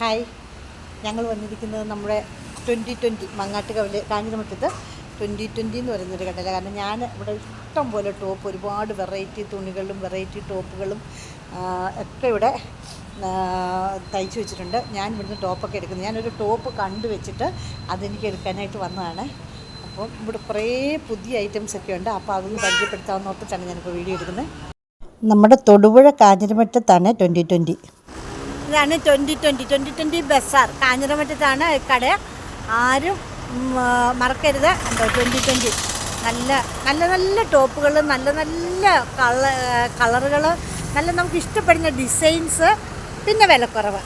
Hi. ഞങ്ങൾ വന്നിരിക്കുന്നത് നമ്മുടെ ട്വന്റി ട്വന്റി മങ്ങാട്ടുകവൽ കാഞ്ഞിരമുറ്റത്ത് ട്വന്റി ട്വന്റി എന്ന് പറയുന്നൊരു കടല കാരണം ഞാൻ ഇവിടെ ഇഷ്ടം പോലെ ടോപ്പ് ഒരുപാട് വെറൈറ്റി തുണികളും വെറൈറ്റി ടോപ്പുകളും ഒക്കെ ഇവിടെ തയ്ച്ചു വെച്ചിട്ടുണ്ട്. ഞാൻ ഇവിടുന്ന് ടോപ്പൊക്കെ എടുക്കുന്നത്. ഞാനൊരു ടോപ്പ് കണ്ടു വെച്ചിട്ട് അതെനിക്ക് എടുക്കാനായിട്ട് വന്നതാണ്. അപ്പോൾ ഇവിടെ കുറേ പുതിയ ഐറ്റംസ് ഒക്കെ ഉണ്ട്. അപ്പോൾ അതൊന്ന് പരിചയപ്പെടുത്താമെന്ന് ഓർത്തിട്ടാണ് ഞാനിപ്പോൾ വീഡിയോ എടുക്കുന്നത്. നമ്മുടെ തൊടുപുഴ കാഞ്ഞിരമറ്റത്താണ് ട്വന്റി ട്വന്റി ഇതാണ് ട്വന്റി ട്വന്റി ട്വന്റി ട്വന്റി ബസാർ കാഞ്ഞിരമറ്റത്താണ് കട. ആരും മറക്കരുത്. എന്തോ ട്വന്റി ട്വന്റി നല്ല നല്ല നല്ല ടോപ്പുകൾ നല്ല നല്ല കള കളറുകൾ നല്ല നമുക്ക് ഇഷ്ടപ്പെടുന്ന ഡിസൈൻസ് പിന്നെ വിലക്കുറവ്.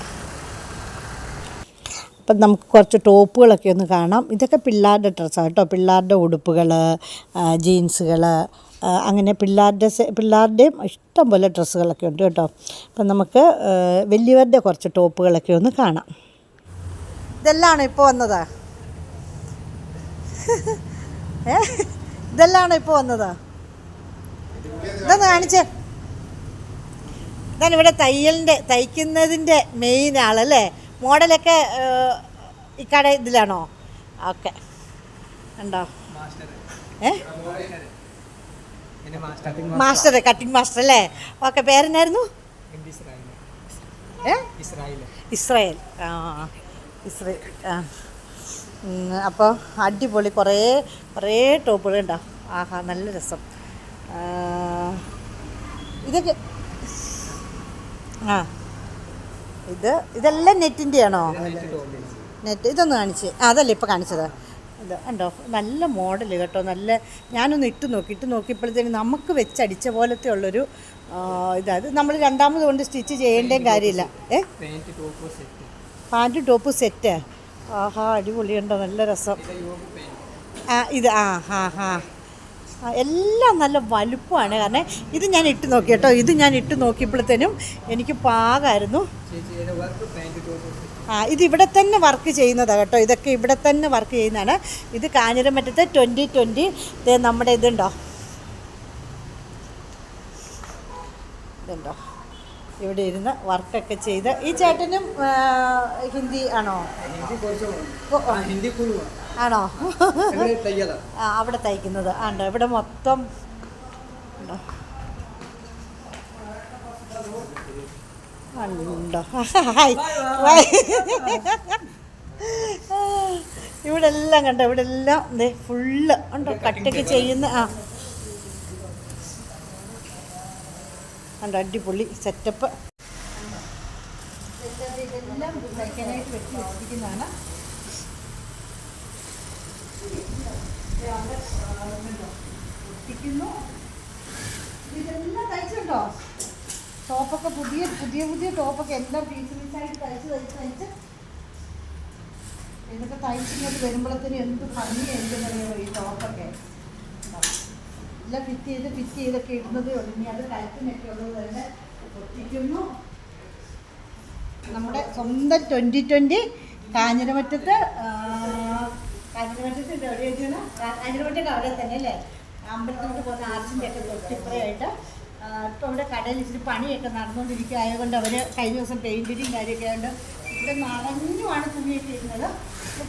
അപ്പം നമുക്ക് കുറച്ച് ടോപ്പുകളൊക്കെ ഒന്ന് കാണാം. ഇതൊക്കെ പിള്ളേരുടെ ഡ്രസ്സാണ് കേട്ടോ. പിള്ളേരുടെ ഉടുപ്പുകൾ ജീൻസുകൾ അങ്ങനെ പിള്ളേരുടെ സെ- പിള്ളേരുടെയും ഇഷ്ടം പോലെ ഡ്രസ്സുകളൊക്കെ ഉണ്ട് കേട്ടോ. അപ്പം നമുക്ക് വലിയവരുടെ കുറച്ച് ടോപ്പുകളൊക്കെ ഒന്ന് കാണാം. ഇതെല്ലാണോ ഇപ്പോൾ വന്നത്? ഏ? ഇതെല്ലാണോ ഇപ്പോൾ വന്നത്? ഇതൊന്ന് കാണിച്ചേ. ഇതാണ് ഇവിടെ തയ്യലിന്റെ തയ്ക്കുന്നതിന്റെ മെയിൻ ആളല്ലേ മോഡലൊക്കെ ഇക്കട ഈ കട ഇതിലാണോ? ഓക്കെ. ഉണ്ടോ ഏ? മാസ്റ്റർ കട്ടിംഗ് മാസ്റ്റർ അല്ലേ? ഓക്കെ പേരെന്നായിരുന്നു? ഇസ്രായേൽ. ആ ഇസ്രയേൽ. ആ അപ്പോൾ അടിപൊളി കുറേ കുറേ ടോപ്പുകൾ ഉണ്ടാവും ആഹാ നല്ല രസം. ഇതൊക്കെ ആ. ഇത് ഇതെല്ലാം നെറ്റിന്റെ ആണോ നെറ്റ് ഇതൊന്ന് കാണിച്ച്. അതല്ലേ ഇപ്പോൾ കാണിച്ചത്? ഇത് ഉണ്ടോ നല്ല മോഡൽ കേട്ടോ. നല്ല ഞാനൊന്ന് ഇട്ട് നോക്കി ഇട്ട് നോക്കിയപ്പോഴത്തേന് നമുക്ക് വെച്ചടിച്ച പോലത്തെ ഉള്ളൊരു ഇതായത് ഇതാ നമ്മൾ രണ്ടാമത് കൊണ്ട് സ്റ്റിച്ച് ചെയ്യേണ്ട കാര്യമില്ല. ഏ? പാന്റ് ടോപ്പ് സെറ്റ് ആഹാ അടിപൊളിയുണ്ടോ നല്ല രസം. ആ ഇത് ആ ഹാ ഹാ. ആ, എല്ലാം നല്ല വലുപ്പമാണ്. കാരണം ഇത് ഞാൻ ഇട്ട് നോക്കി കേട്ടോ. ഇത് ഞാൻ ഇട്ട് നോക്കിയപ്പോഴത്തേനും എനിക്ക് പാകമായിരുന്നു ആ ഇത് ഇവിടെ തന്നെ വർക്ക് ചെയ്യുന്നതാണ് കേട്ടോ. ഇതൊക്കെ ഇവിടെ തന്നെ വർക്ക് ചെയ്യുന്നതാണ്. ഇത് കാഞ്ഞിരമറ്റത്തെ ട്വന്റി ട്വന്റി നമ്മുടെ ഇതുണ്ടോ? ഇതുണ്ടോ? ഇവിടെ ഇരുന്ന് വർക്കൊക്കെ ചെയ്ത്. ഈ ചേട്ടനും ഹിന്ദി ആണോ? ഹിന്ദി ആണോ? അവിടെ തയ്ക്കുന്നത്. ആണ്ടോ? ഇവിടെ മൊത്തം ഉണ്ടോ? ഉണ്ടോ ഹായ്. ഇവിടെ എല്ലാം കണ്ടോ? ഇവിടെ എല്ലാം ദേ ഫുള്ള് ഉണ്ടോ? കട്ടൊക്കെ ചെയ്യുന്ന ആ. കണ്ടോ? അടിപൊളി സെറ്റപ്പ് ഇതെല്ലാം തയ്ക്കാനായിട്ട് വെച്ച് വെച്ചിരിക്കുന്നതാണ് ഒട്ടിക്കുന്നു ഇതെല്ലാം തയ്ച്ചുണ്ടോ ടോപ്പൊക്കെ പുതിയ പുതിയ പുതിയ ടോപ്പൊക്കെ എല്ലാം പീസ് പീസായിട്ട് തയ്ച്ച് തയ്ച്ച് തയ്ച്ച്. ഇതൊക്കെ തയ്ച്ചിങ്ങോട്ട് വരുമ്പോഴത്തേനും എന്ത് ഭംഗിയായിരിക്കും അറിയാമോ ഈ ടോപ്പൊക്കെ? എല്ലാം ഫിറ്റ് ചെയ്ത് ഫിറ്റ് ചെയ്തൊക്കെ ഇടുന്നതേ ഉള്ളൂ ഇനി അത് കഴുത്തിനൊക്കെ ഉള്ളത് തന്നെ ഒട്ടിക്കുന്നു നമ്മുടെ സ്വന്തം ട്വന്റി ട്വന്റി കാഞ്ഞിരമറ്റത്ത് കാഞ്ഞിരമറ്റത്ത് എവിടെയാണ് കാഞ്ഞിരമറ്റത്ത് അവിടെ തന്നെ അല്ലേ? അമ്പലത്തിലോട്ട് പോകുന്ന ആർച്ചിന്റെ ഒക്കെ തൊട്ടിപ്പുറയായിട്ട് ഇപ്പോൾ ഇവിടെ കടയിൽ ഇച്ചിരി പണിയൊക്കെ നടന്നുകൊണ്ടിരിക്കുക. ആയതുകൊണ്ട് അവർ കഴിഞ്ഞ ദിവസം പെയിന്റിങ്ങും കാര്യമൊക്കെ ആയതുകൊണ്ട് ഇവിടെ നിറഞ്ഞുമാണ് തുണിയൊക്കെ ഇരുന്നത്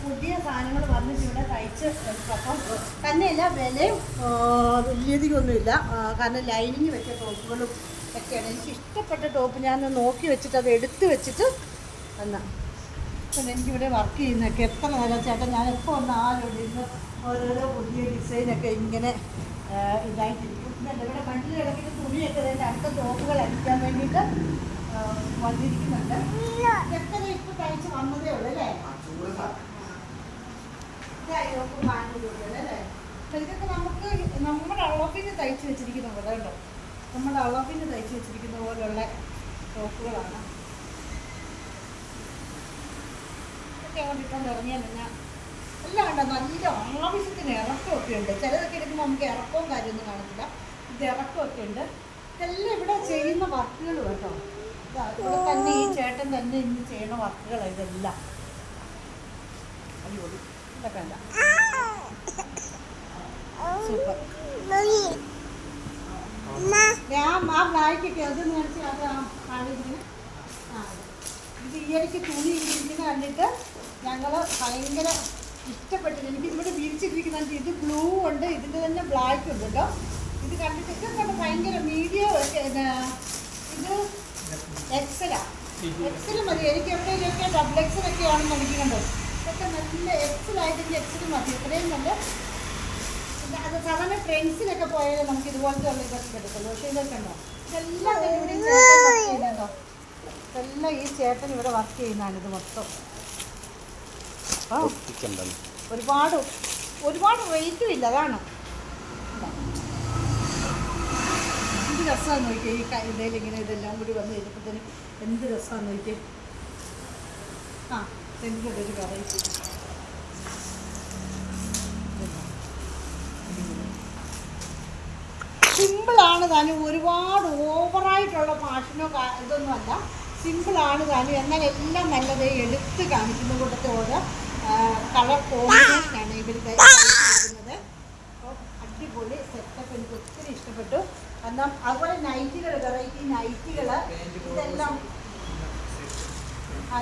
പുതിയ സാധനങ്ങൾ വന്നിട്ട് ഇവിടെ തയ്ച്ച് എടുത്തപ്പം തന്നെയല്ല വിലയും ആ, കാരണം ലൈനിങ് വെച്ച ടോപ്പുകളും ഒക്കെയാണ്. എനിക്ക് ഇഷ്ടപ്പെട്ട ടോപ്പ് ഞാൻ നോക്കി വെച്ചിട്ട് അത് എടുത്ത് വെച്ചിട്ട് എന്നാ അപ്പം എനിക്കിവിടെ വർക്ക് ചെയ്യുന്നൊക്കെ എത്ര നേരം ചേട്ടൻ ഞാൻ എപ്പോൾ ഒന്ന് ആലോചിച്ച് ഇരുന്ന് ഓരോരോ പുതിയ ഡിസൈനൊക്കെ ഇങ്ങനെ ഇതല്ല ഇവിടെ മണ്ണിൽ കിടക്കുന്ന തുണിയൊക്കെ ഇതിന്റെ അടുത്ത ടോപ്പുകൾ അടിക്കാൻ വേണ്ടിയിട്ട് ആ, വന്നിരിക്കുന്നുണ്ട്. ഇതൊക്കെ ഇപ്പോൾ തയ്ച്ച് വന്നതേ ഉള്ളൂ അല്ലേ? ഇതൊക്കെ നമുക്ക് നമ്മുടെ അളവിന് തയ്ച്ച് വെച്ചിരിക്കുന്ന പോലെ ഉണ്ടോ? നമ്മുടെ അളവിന് തയ്ച്ച് വെച്ചിരിക്കുന്ന പോലെയുള്ള ടോപ്പുകളാണ് ഇതൊക്കെ അങ്ങോട്ട് ഇട്ടുകൊണ്ട് ഇറങ്ങിയാൽ പിന്നെ എല്ലാം ഉണ്ട്? നല്ല ആവശ്യത്തിന് ഇറക്കമൊക്കെ ഉണ്ട്. ചിലതൊക്കെ എടുക്കുമ്പോൾ നമുക്ക് ഇറക്കവും കാര്യമൊന്നും കാണത്തില്ല ഇറക്കമൊക്കെ ഉണ്ട്. ഇതെല്ലാം ഇവിടെ ചെയ്യുന്ന വർക്കുകൾ കേട്ടോ. ഇവിടെ തന്നെ ഈ ചേട്ടൻ തന്നെ ഇന്ന് ചെയ്യണ വർക്കുകളാണ് ഇതെല്ലാം. അടിപൊളി. ഇതൊക്കെ വേണ്ട സൂപ്പർ. ഞാൻ കാണിച്ച് അത് ആ ഇത് ഈ ഇടയ്ക്ക് തുണി ഇരിക്കുന്ന കണ്ടിട്ട് ഞങ്ങൾ ഭയങ്കര ഇഷ്ടപ്പെട്ടിട്ടുണ്ട് എനിക്ക് ഇവിടെ വിരിച്ചിട്ടിരിക്കുന്നുണ്ട്. ഇത് ബ്ലൂ ഉണ്ട് ഇതിന്റെ തന്നെ ബ്ലാക്ക് ഉണ്ട് കേട്ടോ. ഇത് കണ്ടിട്ട് ഭയങ്കര മീഡിയം ഇത് എക്സലാ എക്സൽ മതി. എനിക്ക് എവിടെയൊക്കെ ഡബിൾ എക്സൽ ഒക്കെ ആണെന്ന് എനിക്ക് കണ്ടോ ഇതൊക്കെ നല്ല എക്സലായിട്ടെങ്കിൽ എക്സൽ മതി. ഇത്രയും നല്ല അത് സാധാരണ ട്രെൻസിലൊക്കെ പോയാൽ നമുക്ക് ഇതുപോലത്തെ ഉള്ള ഇതൊക്കെ കിട്ടത്തുള്ളൂ. പക്ഷേ ഇതൊക്കെ ഉണ്ടോ? ഇതെല്ലാം ഇവിടെ ചെയ്യുന്നുണ്ടോ? ഇതെല്ലാം ഈ ചേട്ടൻ ഇവിടെ വർക്ക് ചെയ്യുന്നതാണ് ഇത് മൊത്തം. ഒരുപാട് ഒരുപാട് റേറ്റും ഇല്ല അതാണ്. എന്ത് നോക്കിയത് നോക്കിയേ? ഈ കൈതയിൽ ഇങ്ങനെ ഇതെല്ലാം കൂടി വന്ന് കഴിഞ്ഞപ്പോഴത്തേന് എന്ത് രസമാണ് നോക്കിയത് ആ എന്തൊരു ഒരു വെറൈറ്റി സിമ്പിളാണ് താനും. ഒരുപാട് ഓവറായിട്ടുള്ള ഫാഷനോ ഇതൊന്നും ഇതൊന്നുമല്ല സിമ്പിളാണ് താനും. എന്നാൽ എല്ലാം നല്ലത് എടുത്ത് കാണിക്കുന്ന കൂട്ടത്തോട് കളർ കോമ്പിനേഷനാണ് അപ്പോൾ അടിപൊളി സെറ്റപ്പ് എനിക്ക് ഒത്തിരി ഇഷ്ടപ്പെട്ടു. എന്നാൽ അതുപോലെ നൈറ്റികൾ വെറൈറ്റി നൈറ്റികൾ ഇതെല്ലാം.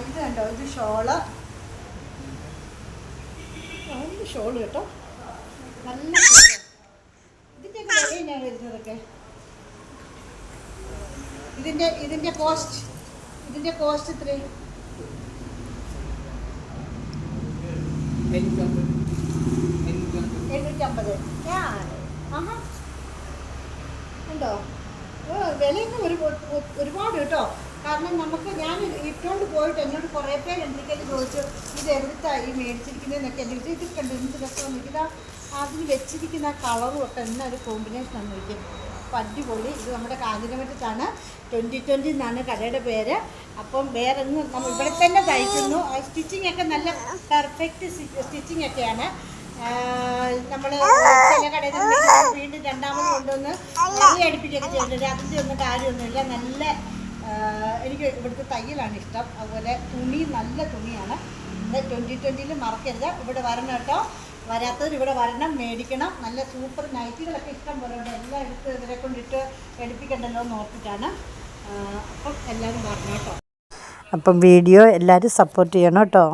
ഇത് കണ്ടോ? ഇത് ഷോൾ. ഷോൾ കേട്ടോ. നല്ല ഷോൾ. ഇതിന്റെയൊക്കെ വില ഞാൻ വരുന്നതൊക്കെ? ഇതിന്റെ ഇതിന്റെ കോസ്റ്റ് ഇതിന്റെ കോസ്റ്റ് ഇത്രയും? എണ്ണൂറ്റമ്പത്. ഞാൻ ഉണ്ടോ? വിലയൊക്കെ ഒരു ഒരുപാട് കേട്ടോ. കാരണം നമുക്ക് ഞാൻ ഇട്ടുകൊണ്ട് പോയിട്ട് എന്നോട് കുറേ പേര് എന്തൊക്കെയാണ് ചോദിച്ചു ഇത് എവിടുത്താണ് ഈ മേടിച്ചിരിക്കുന്നതെന്നൊക്കെ എന്റെ ഇത് ഇത് കണ്ടു എന്ത് രസമാണ്. ഇതാ അതിന് വെച്ചിരിക്കുന്ന ആ കളറും ഒക്കെ എന്നാ ഒരു കോമ്പിനേഷനാണ് നോക്കിയത് അപ്പം അടിപൊളി. ഇത് നമ്മുടെ കാഞ്ഞിരമറ്റത്താണ് ട്വന്റി ട്വന്റി എന്നാണ് കടയുടെ പേര്. അപ്പം വേറെ ഒന്നും നമ്മൾ ഇവിടെ തന്നെ തയ്ക്കുന്നു. സ്റ്റിച്ചിങ് ഒക്കെ നല്ല പെർഫെക്റ്റ് സ്റ്റിച്ചിങ് ഒക്കെയാണ്. നമ്മൾ ചില കടയിൽ വീണ്ടും രണ്ടാമത് കൊണ്ടുവന്ന് തൈ അടുപ്പിച്ചൊക്കെ ചെയ്തിട്ടുണ്ട്. അതിന്റെ ഒന്നും കാര്യമൊന്നുമില്ല. നല്ല എനിക്ക് ഇവിടുത്തെ തയ്യലാണ് ഇഷ്ടം. അതുപോലെ തുണി നല്ല തുണിയാണ്. ഇന്ന് ട്വന്റി ട്വന്റിയിൽ മറക്കരുത്. ഇവിടെ വരണം കേട്ടോ. വരാത്തവർ ഇവിടെ വരണം. മേടിക്കണം. നല്ല സൂപ്പർ നൈറ്റികളൊക്കെ ഇഷ്ടം പോലെ ഉണ്ട്. എല്ലാം എടുത്ത് ഇവരെ കൊണ്ടിട്ട് എടുപ്പിക്കണ്ടല്ലോ എന്ന് ഓർത്തിട്ടാണ്. അപ്പം എല്ലാവരും പറഞ്ഞു കേട്ടോ. അപ്പം വീഡിയോ എല്ലാവരും സപ്പോർട്ട് ചെയ്യണം കേട്ടോ.